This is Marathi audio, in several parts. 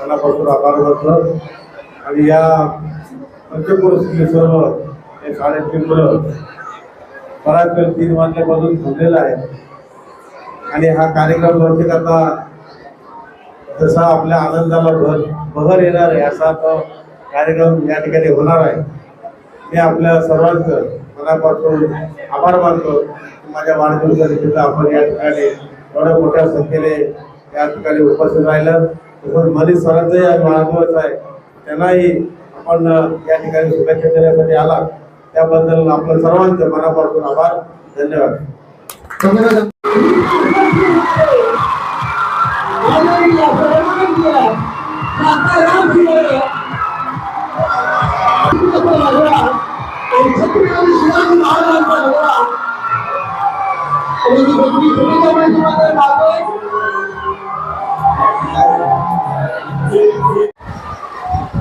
मनापासून आभार करतो आणि या पंचपुरस्कृत सर्व हे शाळेतील मुलं बराच वेळ तीन वाजल्यापासून थांबलेला आहे आणि हा कार्यक्रम बहुतेक आता जसा आपल्या आनंदाला भर बहर येणार आहे असा तो कार्यक्रम या ठिकाणी होणार आहे. मी आपल्या सर्वांचं मनापासून आभार मानतो माझ्या वाढदिवसानिमित्त आपण या ठिकाणी एवढ्या मोठ्या संख्येने या ठिकाणी उपस्थित राहिलं. तसंच मनीष सरांचाही आज वाढदिवस आहे. त्यांनाही आपण या ठिकाणी शुभेच्छा देण्यासाठी आला. त्याबद्दल आपलं सर्वांचं मनापासून आभार. धन्यवाद.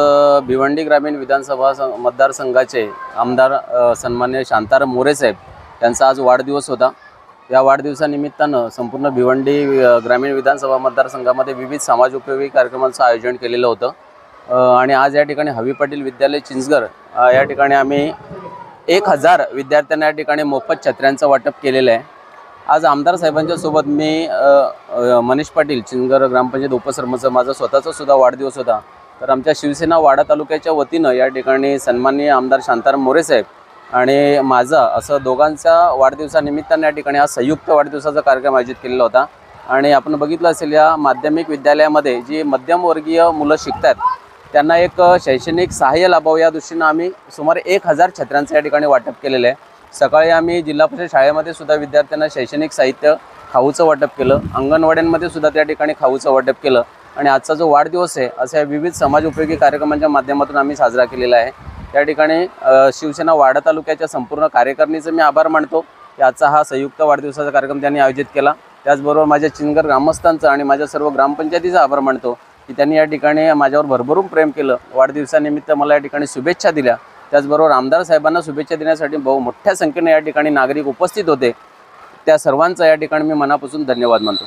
अ, भिवंडी ग्रामीण विधानसभा मतदारसंघाचे आमदार सन्मान्य शांताराम मोरे साहेब यांचा आज वाढदिवस होता. या वाढदिवसानिमित्तानं संपूर्ण भिवंडी ग्रामीण विधानसभा मतदारसंघामध्ये विविध समाजोपयोगी कार्यक्रमांचं आयोजन केलेलं होतं. आणि आज या ठिकाणी हवी पाटील विद्यालय चिंचगर या ठिकाणी आम्ही एक हजार विद्यार्थ्यांना या ठिकाणी मोफत छत्र्यांचं वाटप केलेलं आहे. आज आमदार साहेबांच्या सोबत मी मनीष पाटील चिंचगर ग्रामपंचायत उपसरपंच माझा स्वतःचा सुद्धा वाढदिवस होता. तर आमच्या शिवसेना वाडा तालुक्याच्या वतीनं या ठिकाणी सन्माननीय आमदार शांताराम मोरे साहेब आणि माझा असं दोघांचा वाढदिवसानिमित्तानं या ठिकाणी हा संयुक्त वाढदिवसाचा कार्यक्रम आयोजित केलेला होता. आणि आपण बघितलं असेल या माध्यमिक विद्यालयामध्ये जी मध्यमवर्गीय मुलं शिकतात त्यांना एक शैक्षणिक सहाय्य लाभावं या दृष्टीनं आम्ही सुमारे एक हजार छत्र्यांचं या ठिकाणी वाटप केलेलं आहे. सकाळी आम्ही जिल्हा परिषद शाळेमध्ये सुद्धा विद्यार्थ्यांना शैक्षणिक साहित्य खाऊचं वाटप केलं अंगणवाड्यांमध्ये सुद्धा त्या ठिकाणी खाऊचं वाटप केलं. आणि आजचा जो वाढदिवस आहे अशा विविध समाज उपयोगी कार्यक्रमांच्या माध्यमातून आम्ही साजरा केलेला आहे. त्या ठिकाणी शिवसेना वाडा तालुक्याच्या संपूर्ण कार्यकारिणीचं मी आभार मानतो. याचा हा संयुक्त वाढदिवसाचा कार्यक्रम त्यांनी आयोजित केला. त्याचबरोबर माझ्या चिंगर ग्रामस्थांचं आणि माझ्या सर्व ग्रामपंचायतीचा आभार मानतो की त्यांनी या ठिकाणी माझ्यावर भरभरून प्रेम केलं. वाढदिवसानिमित्त मला या ठिकाणी शुभेच्छा दिल्या. त्याचबरोबर आमदार साहेबांना शुभेच्छा देण्यासाठी बहु मोठ्या संख्येने या ठिकाणी नागरिक उपस्थित होते. त्या सर्वांचा या ठिकाणी मी मनापासून धन्यवाद मानतो.